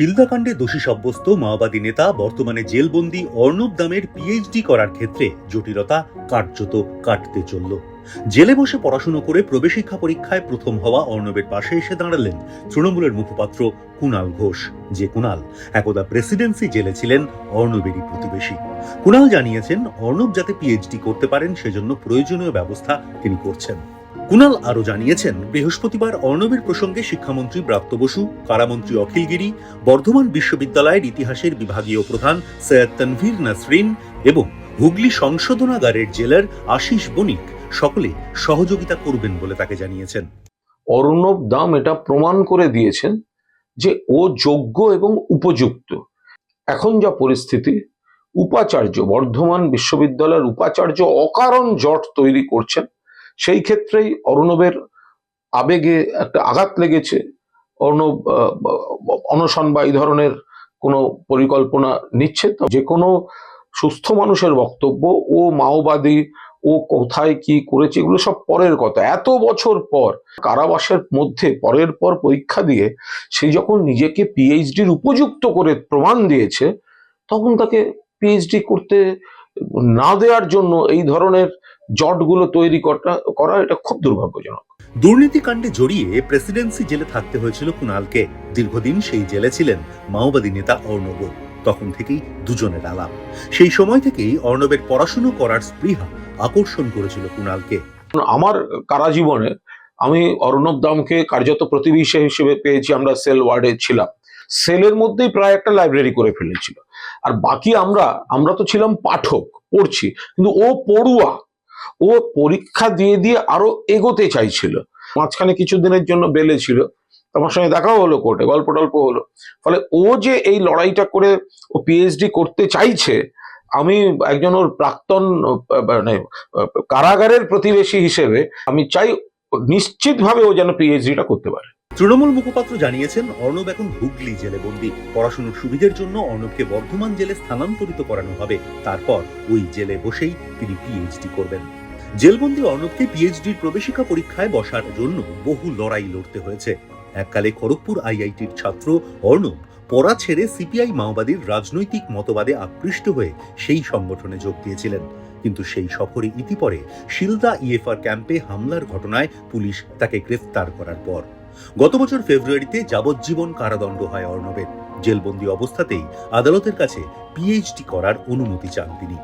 শিলদাকাণ্ডে দোষী সাব্যস্ত মাওবাদী নেতা বর্তমানে জেলবন্দি অর্ণব দামের পিএইচডি করার ক্ষেত্রে জটিলতা কার্যত কাটতে চলল। জেলে বসে পড়াশুনো করে প্রবেশিক্ষা পরীক্ষায় প্রথম হওয়া অর্ণবের পাশে এসে দাঁড়ালেন তৃণমূলের মুখপাত্র কুণাল ঘোষ। যে কুণাল, একদা প্রেসিডেন্সি জেলে ছিলেন অর্ণবেরই প্রতিবেশী। কুণাল জানিয়েছেন, অর্ণব যাতে পিএইচডি করতে পারেন, সেজন্য প্রয়োজনীয় ব্যবস্থা তিনি করছেন। কুণাল আরও জানিয়েছেন, বৃহস্পতিবার অর্ণবের প্রসঙ্গে শিক্ষামন্ত্রী ব্রাত্য বসু, কারামন্ত্রী অখিল গিরি, বর্ধমান বিশ্ববিদ্যালয়ের ইতিহাসের বিভাগীয় প্রধান সৈয়দ তনভীর নাসরিন এবং হুগলি সংশোধনাগারের জেলার আশিস বণিক সকলে সহযোগিতা করবেন বলে তাকে জানিয়েছেন। অর্ণব দাম এটা প্রমাণ করে দিয়েছেন যে ও যোগ্য এবং উপযুক্ত। এখন যা পরিস্থিতি, উপাচার্য, বর্ধমান বিশ্ববিদ্যালয়ের উপাচার্য অকারণ জট তৈরি করছেন। সেই ক্ষেত্রেই অর্ণবের আবেগে একটা আঘাত লেগেছে। অর্ণব অনশন বা এই ধরনের কোনো পরিকল্পনা নিচ্ছে, তো যে কোনো সুস্থ মানুষের বক্তব্য, ও মাওবাদী, ও কোথায় কি করেছে, এগুলো সব পরের কথা। এত বছর পর, কারাবাসের মধ্যে পরের পর পরীক্ষা দিয়ে, সে যখন নিজেকে পিএইচডির উপযুক্ত করে প্রমাণ দিয়েছে, তখন তাকে পিএইচডি করতে না দেওয়ার জন্য এই ধরনের জটগুলো তৈরি করা করা এটা খুব দুর্ভাগ্যজনক। দুর্নীতিকাণ্ডে জড়িয়ে প্রেসিডেন্সি জেলে থাকতে হয়েছিল কুণালকে। দীর্ঘদিন সেই জেলে ছিলেন মাওবাদী নেতা অর্ণব। তখন থেকেই দুজনের আলাপ। সেই সময় থেকেই অর্ণবের পড়াশুনো করার স্পৃহা আকর্ষণ করেছিল কুণালকে। আমার কারাজীবনে আমি অর্ণব দামকে কার্যত প্রতিবেশী হিসেবে পেয়েছি আমরা সেল ওয়ার্ডে ছিলাম। সেলের মধ্যেই প্রায় একটা লাইব্রেরি করে ফেলেছিল। আর বাকি আমরা আমরা তো ছিলাম পাঠক, পড়ছি। কিন্তু ও পড়ুয়া, ও পরীক্ষা দিয়ে দিয়ে আরও এগোতে চাইছিল। মাঝখানে কিছুদিনের জন্য বেলে ছিল। আমার সঙ্গে দেখাও হলো কোর্টে গল্প টল্প হলো। ফলে ও যে এই লড়াইটা করে ও পিএইচডি করতে চাইছে, আমি একজন ওর প্রাক্তন মানে কারাগারের প্রতিবেশী হিসেবে, আমি চাই নিশ্চিতভাবে ও যেন পিএইচডিটা করতে পারে। তৃণমূল মুখপাত্র জানিয়েছেন, অর্ণব এখন হুগলি জেলে বন্দী। পড়াশুনোর সুবিধের জন্য অর্ণবকে বর্ধমান জেলে স্থানান্তরিত করানো হবে। তারপর ওই জেলে বসেই তিনি পিএইচডি করবেন। জেলবন্দি অর্ণবকে পিএইচডির প্রবেশিকা পরীক্ষায় বসার জন্য বহু লড়াই লড়তে হয়েছে। এককালে খড়গপুর আইআইটির ছাত্র অর্ণব পড়া ছেড়ে সিপিআই মাওবাদীর রাজনৈতিক মতবাদে আকৃষ্ট হয়ে সেই সংগঠনে যোগ দিয়েছিলেন। কিন্তু সেই সফরে ইতিপরে শিলদা ইএফআর ক্যাম্পে হামলার ঘটনায় পুলিশ তাকে গ্রেফতার করার পর গত বছর ফেব্রুয়ারিতে যাবজ্জীবন কারাদণ্ড হয় অর্ণবের। জেলবন্দি অবস্থাতেই আদালতের কাছে পিএইচডি করার অনুমতি চান তিনি।